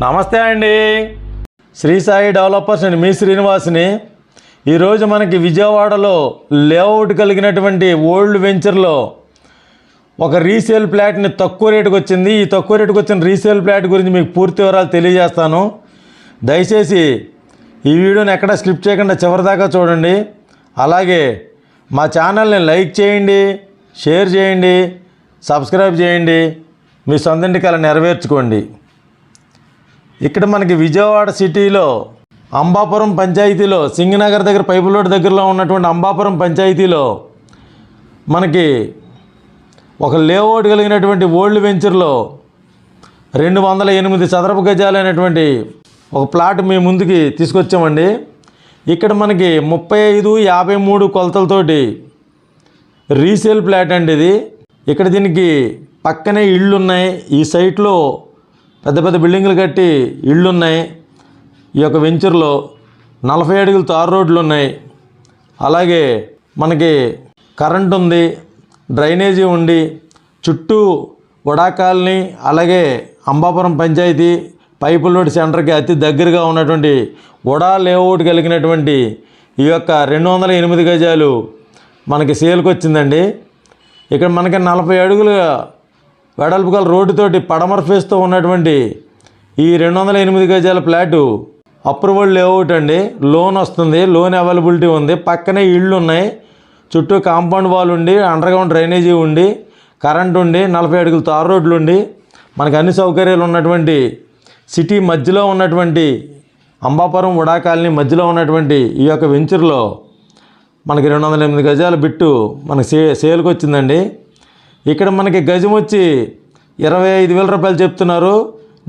నమస్తే అండి. శ్రీ సాయి డెవలపర్స్ అండి మీ శ్రీనివాస్ని. ఈరోజు మనకి విజయవాడలో లేఅవుట్ కలిగినటువంటి ఓల్డ్ వెంచర్లో ఒక రీసేల్ ప్లాట్ని తక్కువ రేటుకు వచ్చింది. ఈ తక్కువ రేటుకి వచ్చిన రీసేల్ ప్లాట్ గురించి మీకు పూర్తి వివరాలు తెలియజేస్తాను. దయచేసి ఈ వీడియోని ఎక్కడ స్క్రిప్ట్ చేయకుండా చివరిదాకా చూడండి. అలాగే మా ఛానల్ని లైక్ చేయండి షేర్ చేయండి సబ్స్క్రైబ్ చేయండి. మీ సొంతింటి కళ నెరవేర్చుకోండి. ఇక్కడ మనకి విజయవాడ సిటీలో అంబాపురం పంచాయతీలో సింగనగర్ దగ్గర పైపులోడ్ దగ్గరలో ఉన్నటువంటి అంబాపురం పంచాయతీలో మనకి ఒక లేఅవుట్ కలిగినటువంటి ఓల్డ్ వెంచర్లో రెండు వందల ఎనిమిది చదరపు గజాలైనటువంటి ఒక ప్లాట్ మీ ముందుకి తీసుకొచ్చామండి. ఇక్కడ మనకి ముప్పై ఐదు యాభై మూడు కొలతలతోటి రీసేల్ ప్లాట్ అండి ఇది. ఇక్కడ దీనికి పక్కనే ఇళ్ళు ఉన్నాయి. ఈ సైట్లో పెద్ద పెద్ద బిల్డింగ్లు కట్టి ఇళ్ళు ఉన్నాయి ఈ యొక్క వెంచర్లో నలభై అడుగులు తారు రోడ్లు ఉన్నాయి అలాగే మనకి కరెంట్ ఉంది డ్రైనేజీ ఉండి చుట్టూ వడా కాలనీ అలాగే అంబాపురం పంచాయతీ పైపుల రోడ్ సెంటర్కి అతి దగ్గరగా ఉన్నటువంటి వడా లేఅవుట్ కలిగినటువంటి ఈ యొక్క రెండు వందల ఎనిమిది గజాలు మనకి సేల్కి వచ్చిందండి ఇక్కడ మనకి నలభై అడుగుల వెడల్పు గల రోడ్డుతోటి పడమర ఫేస్తో ఉన్నటువంటి ఈ రెండు వందల ఎనిమిది గజాల ఫ్లాటు అప్రూవల్ లేఅవుట్ అండి. లోన్ వస్తుంది లోన్ అవైలబిలిటీ ఉంది. పక్కనే ఇళ్ళు ఉన్నాయి చుట్టూ కాంపౌండ్ వాల్ ఉండి అండర్గ్రౌండ్ డ్రైనేజీ ఉండి కరెంట్ ఉండి నలభై అడుగుల తారు రోడ్లు ఉండి మనకు అన్ని సౌకర్యాలు ఉన్నటువంటి సిటీ మధ్యలో ఉన్నటువంటి అంబాపురం ఉడా కాలనీ మధ్యలో ఉన్నటువంటి ఈ యొక్క వెంచర్లో మనకి రెండు వందల ఎనిమిది గజాల బిట్టు మనకి సే సేల్కి వచ్చిందండి ఇక్కడ మనకి గజం వచ్చి ఇరవై ఐదు వేల రూపాయలు చెప్తున్నారు.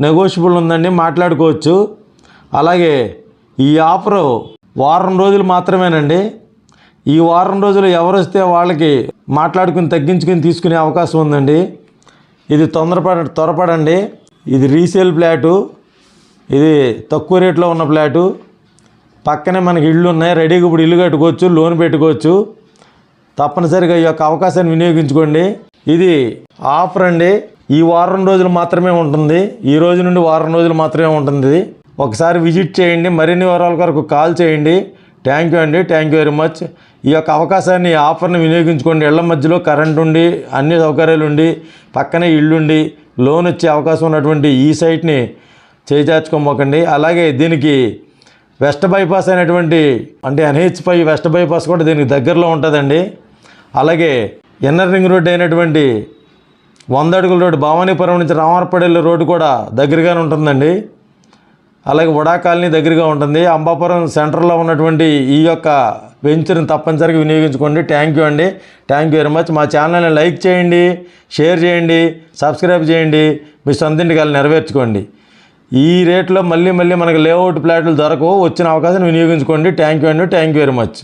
నెగోషియబుల్ ఉందండి మాట్లాడుకోవచ్చు. అలాగే ఈ ఆఫరు వారం రోజులు మాత్రమేనండి. ఈ వారం రోజులు ఎవరు వస్తే వాళ్ళకి మాట్లాడుకుని తగ్గించుకుని తీసుకునే అవకాశం ఉందండి. ఇది తొందరపడ త్వరపడండి. ఇది రీసేల్ ఫ్లాటు ఇది తక్కువ రేట్లో ఉన్న ఫ్లాటు పక్కనే మనకి ఇళ్ళు ఉన్నాయి రెడీగా ఇప్పుడు ఇల్లు కట్టుకోవచ్చు లోన్ పెట్టుకోవచ్చు. తప్పనిసరిగా ఈ యొక్క అవకాశాన్ని వినియోగించుకోండి. ఇది ఆఫర్ అండి ఈ వారం రోజులు మాత్రమే ఉంటుంది. ఈ రోజు నుండి వారం రోజులు మాత్రమే ఉంటుంది. ఒకసారి విజిట్ చేయండి. మరిన్ని వివరాల కొరకు కాల్ చేయండి. థ్యాంక్ యూ అండి. థ్యాంక్ యూ వెరీ మచ్ ఈ యొక్క అవకాశాన్ని ఆఫర్ని వినియోగించుకోండి. ఇళ్ళ మధ్యలో కరెంట్ ఉండి అన్ని సౌకర్యాలు ఉండి పక్కనే ఇల్లుండి లోన్ వచ్చే అవకాశం ఉన్నటువంటి ఈ సైట్ని చేజార్చుకోమోకండి. అలాగే దీనికి వెస్ట్ బైపాస్ అయినటువంటి అంటే ఎన్హెచ్ పై వెస్ట్ బైపాస్ కూడా దీనికి దగ్గరలో ఉంటుందండి. అలాగే ఇన్నర్ రింగ్ రోడ్ అయినటువంటి వంద అడుగుల రోడ్డు భవానీపురం నుంచి రామర్పడెల్లి రోడ్డు కూడా దగ్గరగానే ఉంటుందండి. అలాగే వడా కాలనీ దగ్గరగా ఉంటుంది. అంబాపురం సెంటర్లో ఉన్నటువంటి ఈ యొక్క వెంచర్ని తప్పనిసరిగా వినియోగించుకోండి. థ్యాంక్ యూ అండి. థ్యాంక్ యూ వెరీ మచ్ మా ఛానల్ని లైక్ చేయండి షేర్ చేయండి సబ్స్క్రైబ్ చేయండి. మీ సొంతింటి కల నెరవేర్చుకోండి. ఈ రేట్లో మళ్ళీ మళ్ళీ మనకు లేఅవుట్ ప్లాట్లు దొరకవు. వచ్చిన అవకాశం వినియోగించుకోండి. థ్యాంక్ యూ అండి. Thank you very much